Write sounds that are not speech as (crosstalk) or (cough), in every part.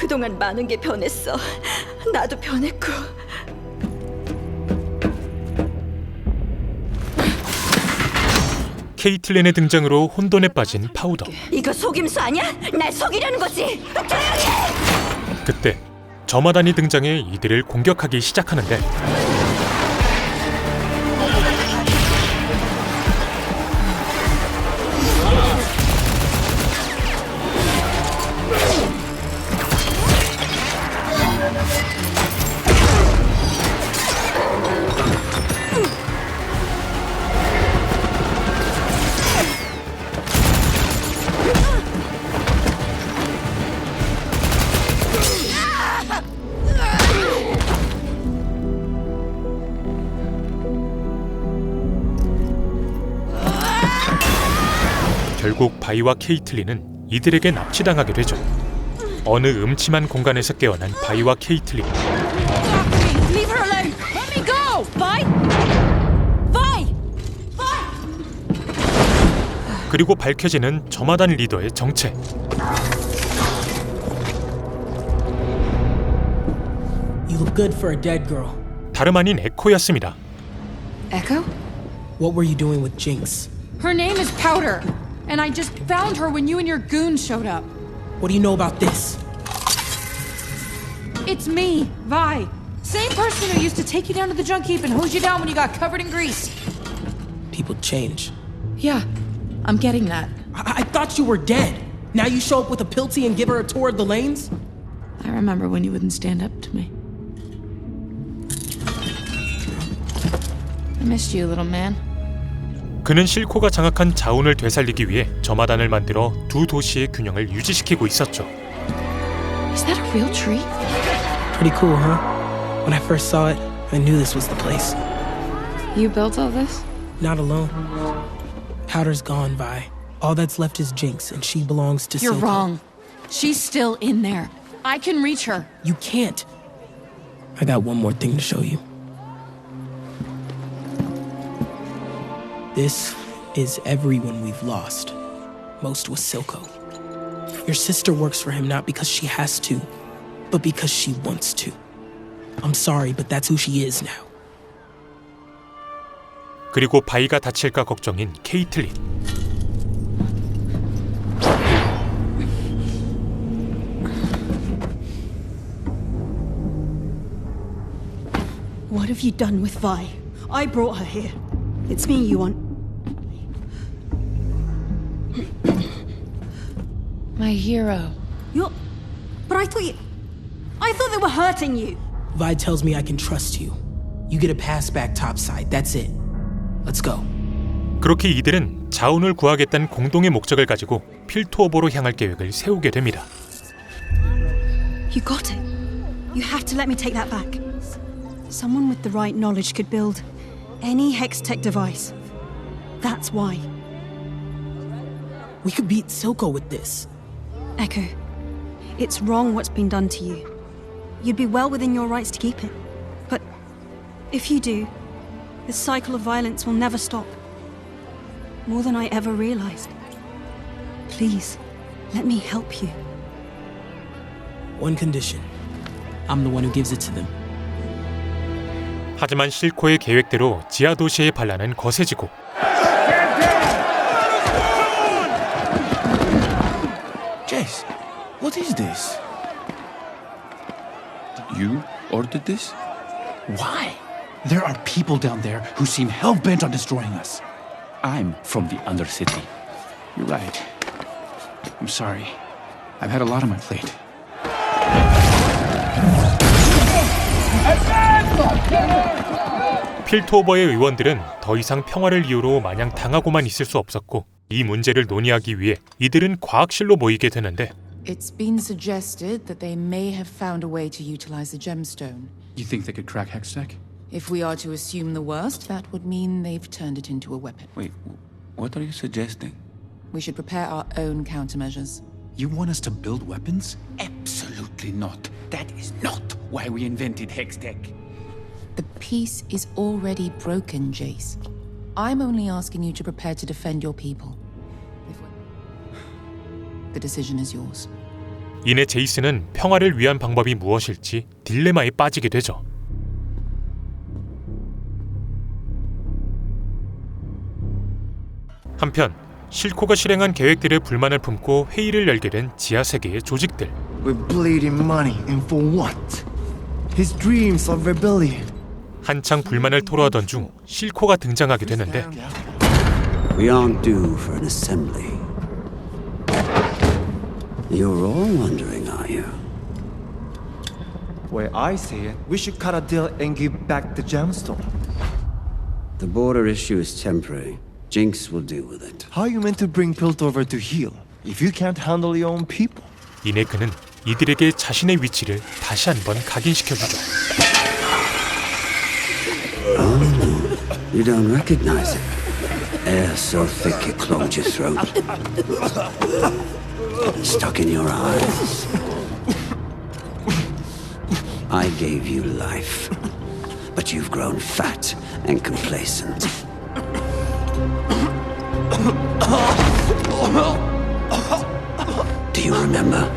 그동안 많은 게 변했어. 나도 변했고. 케이틀린의 등장으로 혼돈에 빠진 파우더. 이거 속임수 아니야? 날 속이려는 거지. 조용히 해! 그때 저마단이 등장해 이들을 공격하기 시작하는데 바이와 케이틀린은 이들에게 납치당하게 되죠. 어느 음침한 공간에서 깨어난 바이와 케이틀린. 그리고 밝혀지는 저마단 리더의 정체. 다름 아닌 에코였습니다. Echo? What were you doing with Jinx? Her name is Powder, and I just found her when you and your goons showed up. What do you know about this? It's me, Vi. Same person who used to take you down to the junk heap and hose you down when you got covered in grease. People change. Yeah, I'm getting that. I, I thought you were dead. Now you show up with a pilty and give her a tour of the lanes? I remember when you wouldn't stand up to me. I missed you, little man. 그는 실코가 장악한 자운을 되살리기 위해 저마단을 만들어 두 도시의 균형을 유지시키고 있었죠. Is that a real tree? Pretty cool, huh? When I first saw it, I knew this was the place. You built all this? Not alone. Powder's gone, Vi. All that's left is Jinx, and she belongs to You're Silco. wrong. She's still in there. I can reach her. You can't. I got one more thing to show you. This is everyone we've lost. Most was Silco. Your sister works for him not because she has to, but because she wants to. I'm sorry, but that's who she is now. 그리고 바이가 다칠까 걱정인 케이틀린. What have you done with Vi? I brought her here. It's me you want. My hero. You're. But I thought you. I thought they were hurting you. Vi tells me I can trust you. You get a pass back topside. That's it. Let's go. 그렇게 이들은 자운을 구하겠다는 공동의 목적을 가지고 필토오보로 향할 계획을 세우게 됩니다. You got it. You have to let me take that back. Someone with the right knowledge could build any Hextech device. That's why. We could beat Silco with this. Echo, it's wrong what's been done to you. You'd be well within your rights to keep it. But if you do, the cycle of violence will never stop. More than I ever realized. Please, let me help you. One condition. I'm the one who gives it to them. 하지만 실코의 계획대로 지하 도시의 반란은 거세지고 Jace, what is this? You ordered this? Why? There are people down there who seem hell bent on destroying us. I'm from the Undercity. You're right. I'm sorry. I've had a lot on my plate. 필토오버의 의원들은 더 이상 평화를 이유로 마냥 당하고만 있을 수 없었고 이 문제를 논의하기 위해 이들은 과학실로 모이게 되는데 It's been suggested that they may have found a way to utilize the gemstone. You think they could crack Hextech? If we are to assume the worst, that would mean they've turned it into a weapon. Wait, w- what are you suggesting? We should prepare our own countermeasures. You want us to build weapons? Absolutely not. That is not why we invented Hextech. The peace is already broken, Jace. I'm only asking you to prepare to defend your people. The decision is yours. 이내 제이슨은 평화를 위한 방법이 무엇일지 딜레마에 빠지게 되죠. 한편 실코가 실행한 계획들에 불만을 품고 회의를 열게 된 지하 세계의 조직들. We're bleeding money, and for what? His dreams of rebellion. 한창 불만을 토로하던 중 실코가 등장하게 되는데 We aren't due for an assembly. You're all wondering, are you? Where I see it, we should cut a deal and give back the gemstone. The border issue is temporary. Jinx will deal with it. How are you meant to bring Piltover to heal if you can't handle your own people? 이내 그는 이들에게 자신의 위치를 다시 한번 각인시켜주죠. You don't recognize it. Air so thick it clogged your throat. Stuck in your eyes. I gave you life, but you've grown fat and complacent. Do you remember?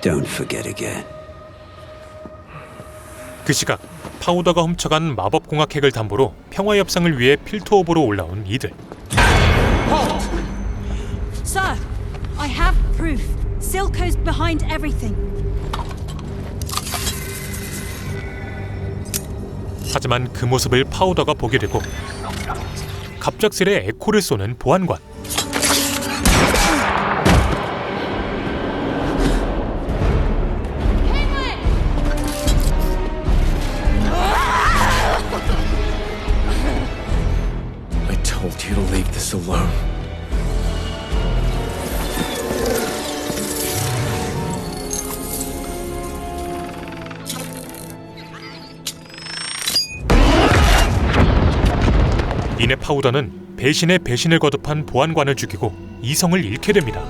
Don't forget again. 그 시각 파우더가 훔쳐간 마법 공학 핵을 담보로 평화 협상을 위해 필토오버로 올라온 이들. Sir, I have proof. Silco's behind everything. 하지만 그 모습을 파우더가 보게 되고 갑작스레 에코를 쏘는 보안관. 파우더는 배신의 배신을 거듭한 보안관을 죽이고 이성을 잃게 됩니다.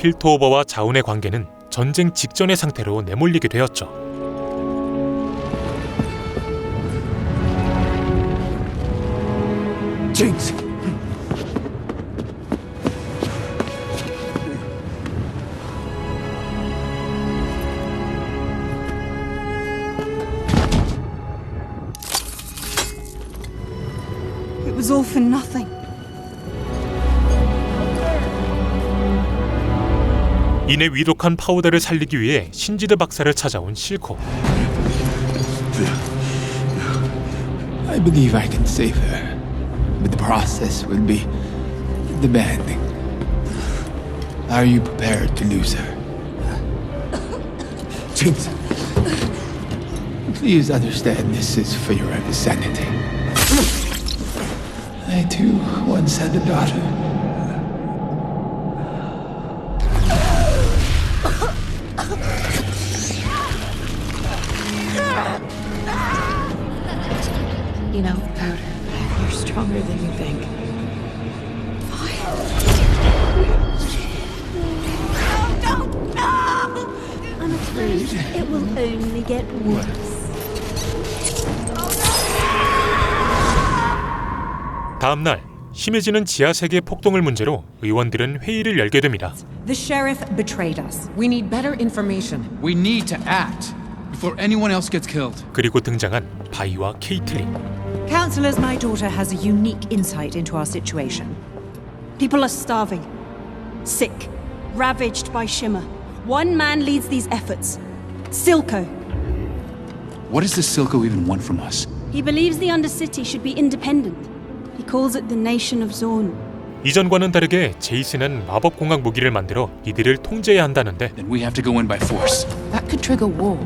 필토오버와 자운의 관계는 전쟁 직전의 상태로 내몰리게 되었죠. Jinx! It was all for nothing. 이내 위독한 파우더를 살리기 위해 신지드 박사를 찾아온 실코. I believe I can save her, but the process will be demanding. Are you prepared to lose her? (coughs) Jinx! Please understand this is for your own sanity. I too once had a daughter. You know, Powder, you're stronger than you think. I'm afraid it will only get worse. 다음 날 심해지는 지하 세계 폭동을 문제로 의원들은 회의를 열게 됩니다. The sheriff betrayed us. We need better information. We need to act before anyone else gets killed. 그리고 등장한 바이와 케이틀린. Counselors, my daughter has a unique insight into our situation. People are starving, sick, ravaged by Shimmer. One man leads these efforts Silco. What does the Silco even want from us? He believes the Undercity should be independent. He calls it the Nation of Zorn. 이전과는 다르게 제이슨은 마법 공학 무기를 만들어 이들을 통제해야 한다는데 Then we have to go in by force. That could trigger war.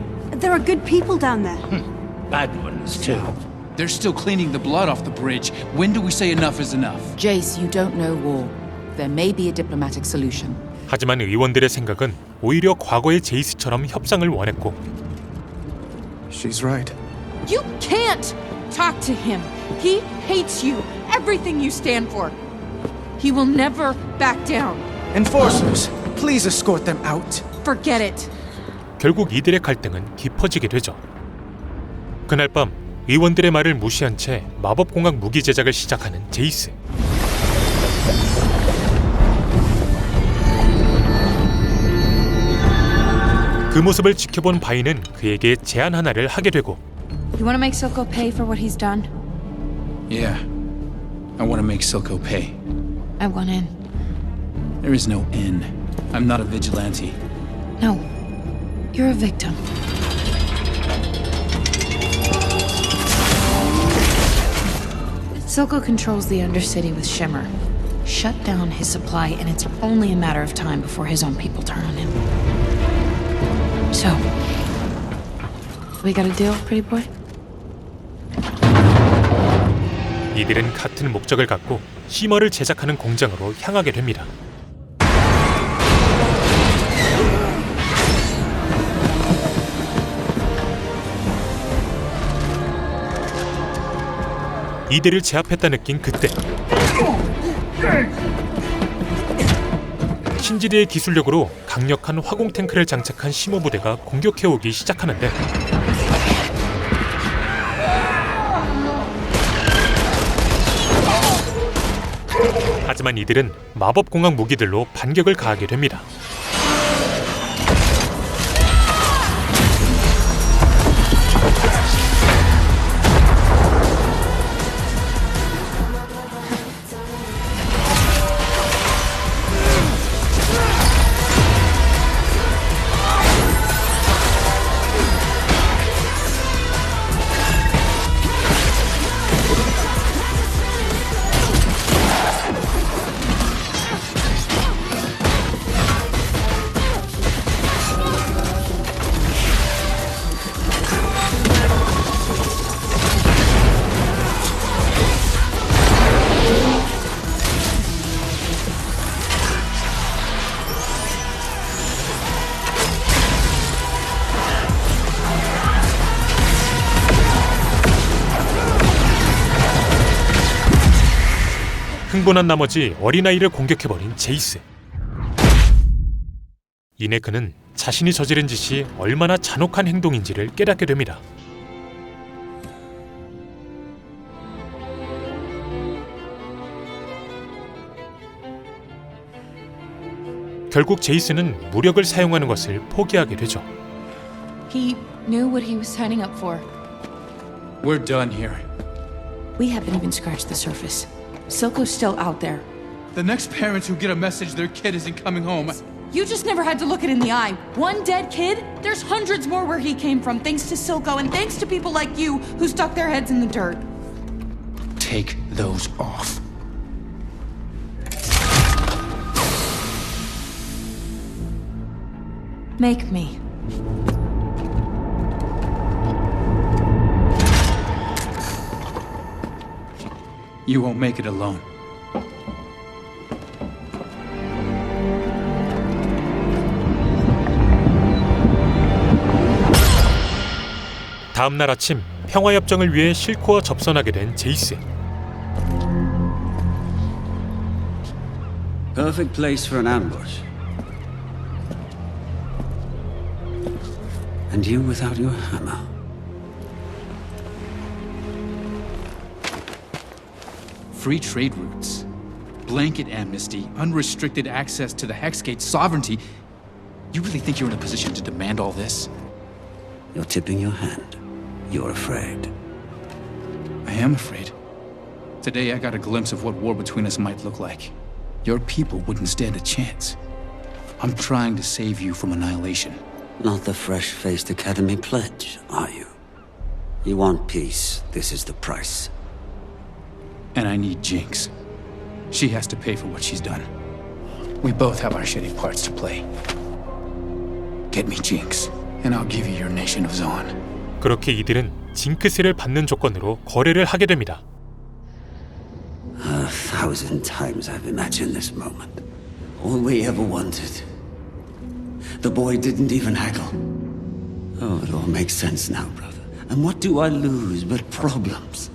There are good people down there. Bad ones, too. They're still cleaning the blood off the bridge. When do we say enough is enough? Jace, you don't know war. There may be a diplomatic solution. 하지만 의원들의 생각은 오히려 과거의 제이스처럼 협상을 원했고 She's right. You can't talk to him. He hates you, everything you stand for. He will never back down. Enforcers, please escort them out. Forget it. 결국 이들의 갈등은 깊어지게 되죠. 그날 밤 의원들의 말을 무시한 채 마법 공학 무기 제작을 시작하는 제이스. 그 모습을 지켜본 바이는 그에게 제안 하나를 하게 되고 You want to make Silco pay for what he's done? Yeah. I want to make Silco pay. I want in. There is no in. I'm not a vigilante. No. You're a victim. Silco controls the Undercity with Shimmer. Shut down his supply, and it's only a matter of time before his own people turn on him. So, we got a deal, pretty boy? 이들은 같은 목적을 갖고 시머를 제작하는 공장으로 향하게 됩니다. 이들을 제압했다 느낀 그때 신지리의 기술력으로 강력한 화공 탱크를 장착한 시모 부대가 공격해오기 시작하는데 하지만 이들은 마법 공학 무기들로 반격을 가하게 됩니다. 흥분한 나머지 어린아이를 공격해버린 제이스. 이내 그는 자신이 저지른 짓이 얼마나 잔혹한 행동인지를 깨닫게 됩니다. 결국 제이스는 무력을 사용하는 것을 포기하게 되죠. He knew what he was signing up for. We're done here. We haven't even scratched the surface. Silco's still out there. The next parents who get a message their kid isn't coming home. You just never had to look it in the eye. One dead kid? There's hundreds more where he came from, thanks to Silco and thanks to people like you who stuck their heads in the dirt. Take those off. Make me. You won't make it alone. 다음 날 아침 평화 협정을 위해 실코와 접선하게 된 제이스. Perfect place for an ambush. And you without your hammer. Free trade routes, blanket amnesty, unrestricted access to the Hexgate sovereignty. You really think you're in a position to demand all this? You're tipping your hand. You're afraid. I am afraid. Today I got a glimpse of what war between us might look like. Your people wouldn't stand a chance. I'm trying to save you from annihilation. Not the fresh-faced Academy pledge, are you? You want peace. This is the price. And I need Jinx. She has to pay for what she's done. We both have our shitty parts to play. Get me Jinx, and I'll give you your nation of Zaun. 그렇게 이들은 징크스를 받는 조건으로 거래를 하게 됩니다. A thousand times I've imagined this moment. All we ever wanted. The boy didn't even haggle. Oh, it all makes sense now, brother. And what do I lose but problems?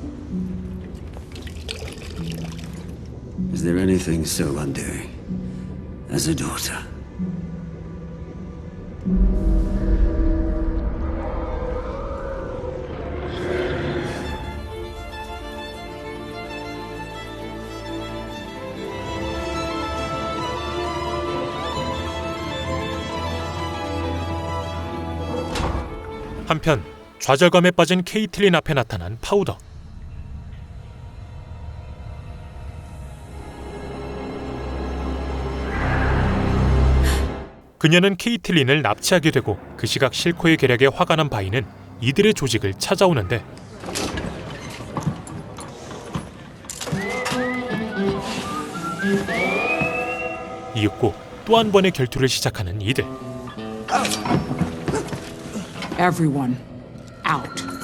Is there anything so undoing as a daughter? 한편 좌절감에 빠진 케이틀린 앞에 나타난 파우더. 그녀는 케이틀린을 납치하게 되고 그 시각 실코의 계략에 화가 난 바이는 이들의 조직을 찾아오는데 이윽고 또 한 번의 결투를 시작하는 이들. Everyone, out.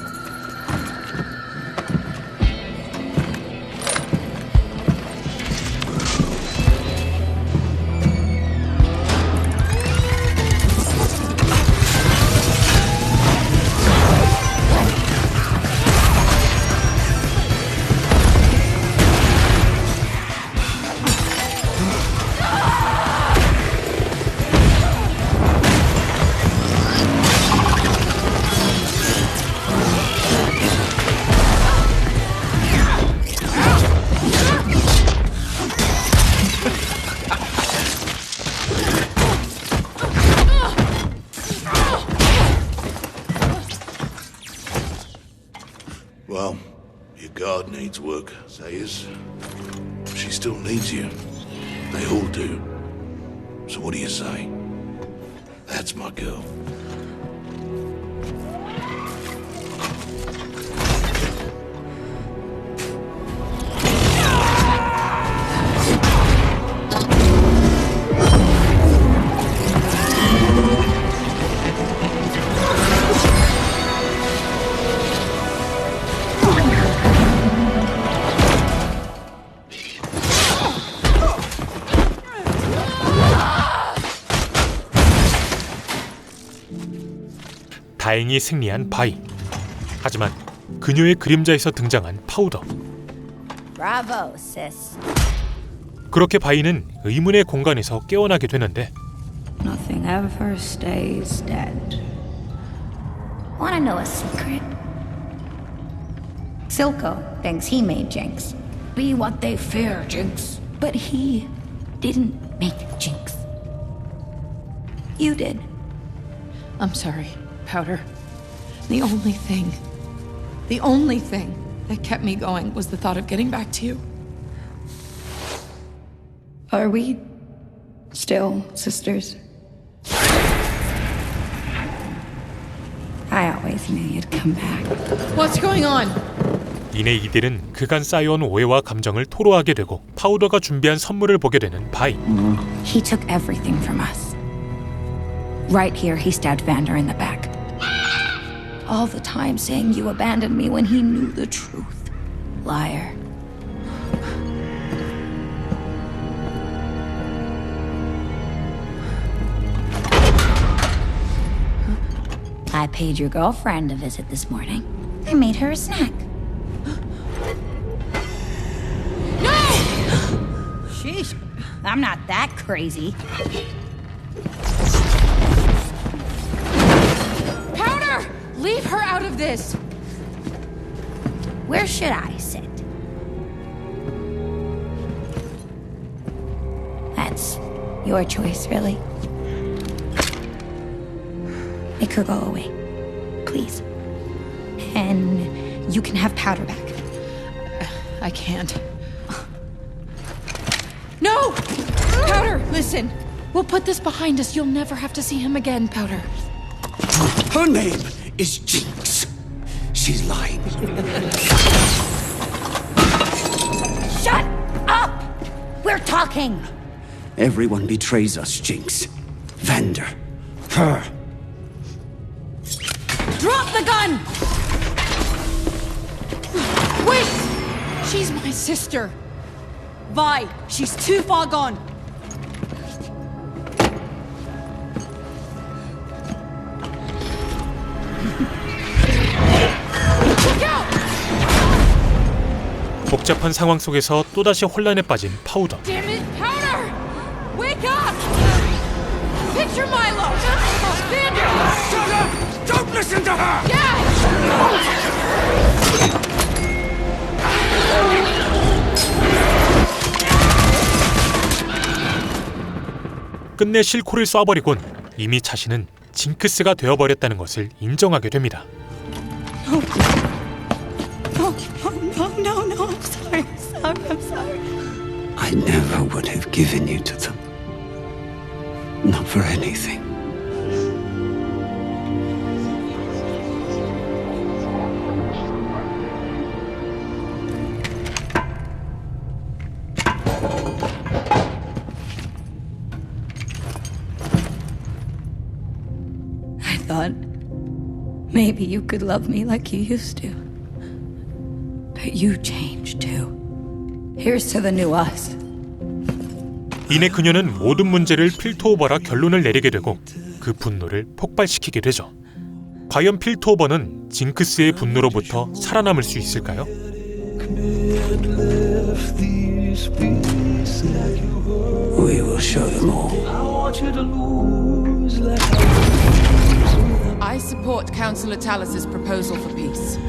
Well, your guard needs work, Sayers. She still needs you. They all do. So what do you say? That's my girl. 다행히 승리한 바이. 하지만 그녀의 그림자에서 등장한 파우더. Bravo, sis. 그렇게 바이는 의문의 공간에서 깨어나게 되는데 Nothing ever stays dead. Wanna know a secret? Silco thinks he made Jinx. Be what they fear, Jinx. But he didn't make Jinx. You did. I'm sorry, Powder. The only thing, the only thing that kept me going was the thought of getting back to you. Are we still sisters? I always knew you'd come back. What's going on? 이내 이들은 그간 쌓여온 오해와 감정을 토로하게 되고 파우더가 준비한 선물을 보게 되는 바이. He took everything from us. Right here, he stabbed Vander in the back. All the time saying you abandoned me when he knew the truth. Liar. I paid your girlfriend a visit this morning. I made her a snack. No! (gasps) Sheesh, I'm not that crazy. Of this! Where should I sit? That's your choice, really. Make her go away. Please. And you can have powder back. I can't. No! Powder, listen. We'll put this behind us. You'll never have to see him again, Powder. Her name is Jinx. She's lying. Shut up! We're talking! Everyone betrays us, Jinx. Vander. Her. Drop the gun! Wait! She's my sister. Vi, she's too far gone. 복잡한 상황 속에서 또다시 혼란에 빠진 파우더. 끝내 실코를 쏴버리곤 이미 자신은 징크스가 되어버렸다는 것을 인정하게 됩니다. No, no, no, no. I'm sorry. I'm sorry. I'm sorry. I never would have given you to them. Not for anything. I thought maybe you could love me like you used to. You changed too. Here's to the new us. 이내 그녀는 모든 문제를 필토오버라 결론을 내리게 되고 그 분노를 폭발시키게 되죠. 과연 필토오버는 징크스의 분노로부터 살아남을 수 있을까요? I support Councillor proposal for peace.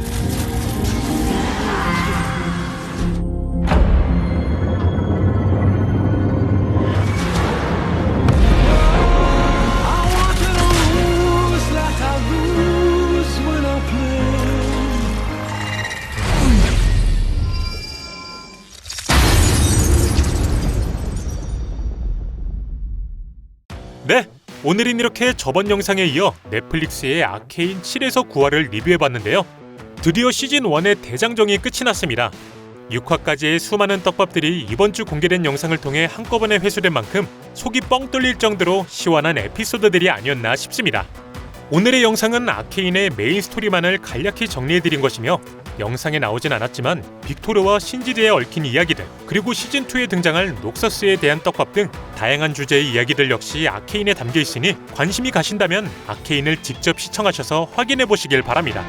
네, 오늘은 이렇게 저번 영상에 이어 넷플릭스의 아케인 7에서 9화를 리뷰해봤는데요. 드디어 시즌 1의 대장정이 끝이 났습니다. 6화까지의 수많은 떡밥들이 이번 주 공개된 영상을 통해 한꺼번에 회수된 만큼 속이 뻥 뚫릴 정도로 시원한 에피소드들이 아니었나 싶습니다. 오늘의 영상은 아케인의 메인 스토리만을 간략히 정리해드린 것이며 영상에 나오진 않았지만 빅토르와 신지드에 얽힌 이야기들 그리고 시즌 2에 등장할 녹서스에 대한 떡밥 등 다양한 주제의 이야기들 역시 아케인에 담겨 있으니 관심이 가신다면 아케인을 직접 시청하셔서 확인해 보시길 바랍니다.